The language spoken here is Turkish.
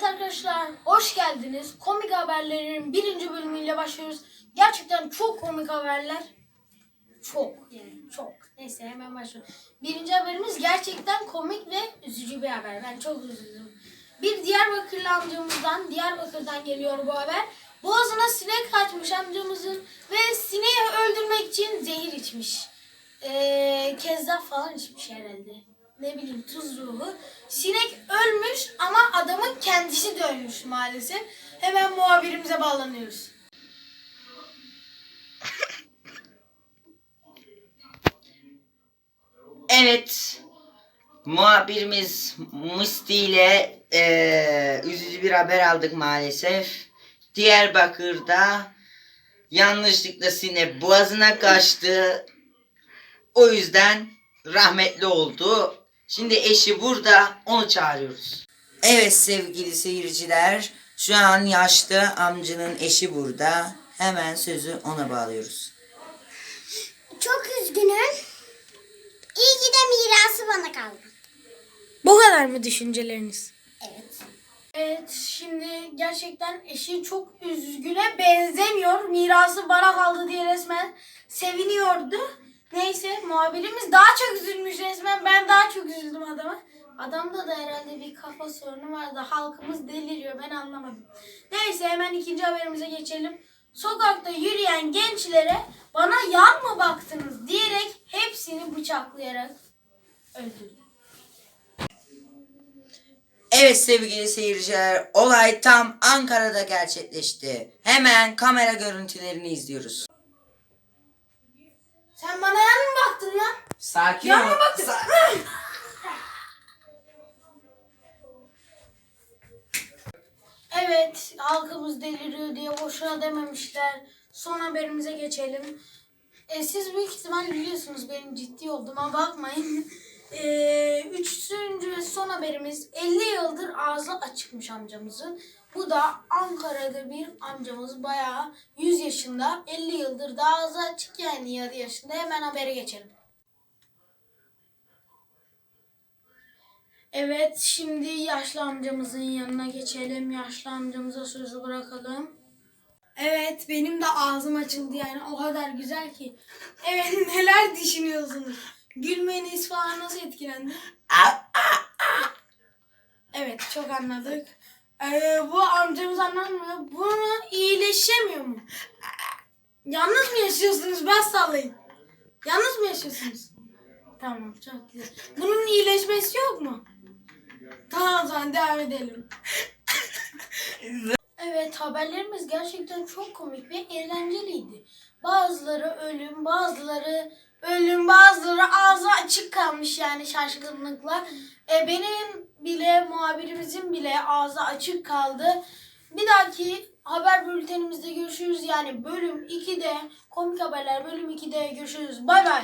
Evet arkadaşlar hoş geldiniz. Komik haberlerin birinci bölümüyle başlıyoruz. Gerçekten çok komik haberler. Çok yani çok. Neyse hemen başlayalım. Birinci haberimiz gerçekten komik ve üzücü bir haber. Ben çok üzüldüm. Bir Diyarbakırlı amcamızdan, Diyarbakır'dan geliyor bu haber. Boğazına sinek kaçmış amcamızın ve sineği öldürmek için zehir içmiş. Ee, kezzap falan içmiş herhalde. Ne bileyim tuz ruhu. Sinek ölmüş ama adamın kendisi de ölmüş maalesef. Hemen muhabirimize bağlanıyoruz. Evet. Muhabirimiz Musti ile eee, üzücü bir haber aldık maalesef. Diyarbakır'da yanlışlıkla sinek boğazına kaçtı. O yüzden rahmetli oldu. Şimdi eşi burada onu çağırıyoruz. Evet sevgili seyirciler. Şu an yaşlı amcanın eşi burada. Hemen sözü ona bağlıyoruz. Çok üzgünüm. İyi ki de mirası bana kaldı. Bu kadar mı düşünceleriniz? Evet. Evet şimdi gerçekten eşi çok üzgüne benzemiyor. Mirası bana kaldı diye resmen seviniyordu. Neyse muhabirimiz daha çok üzülmüş resmen. Ben daha çok üzüldüm adama. Adamda da herhalde bir kafa sorunu vardı. Halkımız deliriyor ben anlamadım. Neyse hemen ikinci haberimize geçelim. Sokakta yürüyen gençlere bana yan mı baktınız diyerek hepsini bıçaklayarak öldürdü. Evet sevgili seyirciler, olay tam Ankara'da gerçekleşti. Hemen kamera görüntülerini izliyoruz. Sen bana yan mı baktın lan? Sakin Yan ol. mı baktın? Sa- Evet, halkımız deliriyor diye boşuna dememişler. Son haberimize geçelim. E, siz büyük ihtimal biliyorsunuz benim ciddi olduğuma bakmayın. E, üçüncü ve son haberimiz 50 yıldır ağzı açıkmış amcamızın. Bu da Ankara'da bir amcamız bayağı 100 yaşında 50 yıldır da ağzı açık yani yarı yaşında. Hemen habere geçelim. Evet, şimdi yaşlı amcamızın yanına geçelim. Yaşlı amcamıza sözü bırakalım. Evet, benim de ağzım açıldı yani o kadar güzel ki. Evet, neler düşünüyorsunuz? Gülmeniz falan nasıl etkilendi? Evet, çok anladık. Ee, bu amcamız anlamıyor. Bunu iyileşemiyor mu? Yalnız mı yaşıyorsunuz? Ben sallayayım. Yalnız mı yaşıyorsunuz? Tamam, çok güzel. Bunun iyileşmesi yok mu? Tamam o zaman devam edelim. evet haberlerimiz gerçekten çok komik ve eğlenceliydi. Bazıları ölüm, bazıları ölüm, bazıları ağzı açık kalmış yani şaşkınlıkla. E, benim bile muhabirimizin bile ağzı açık kaldı. Bir dahaki haber bültenimizde görüşürüz. Yani bölüm 2'de komik haberler bölüm 2'de görüşürüz. Bay bay.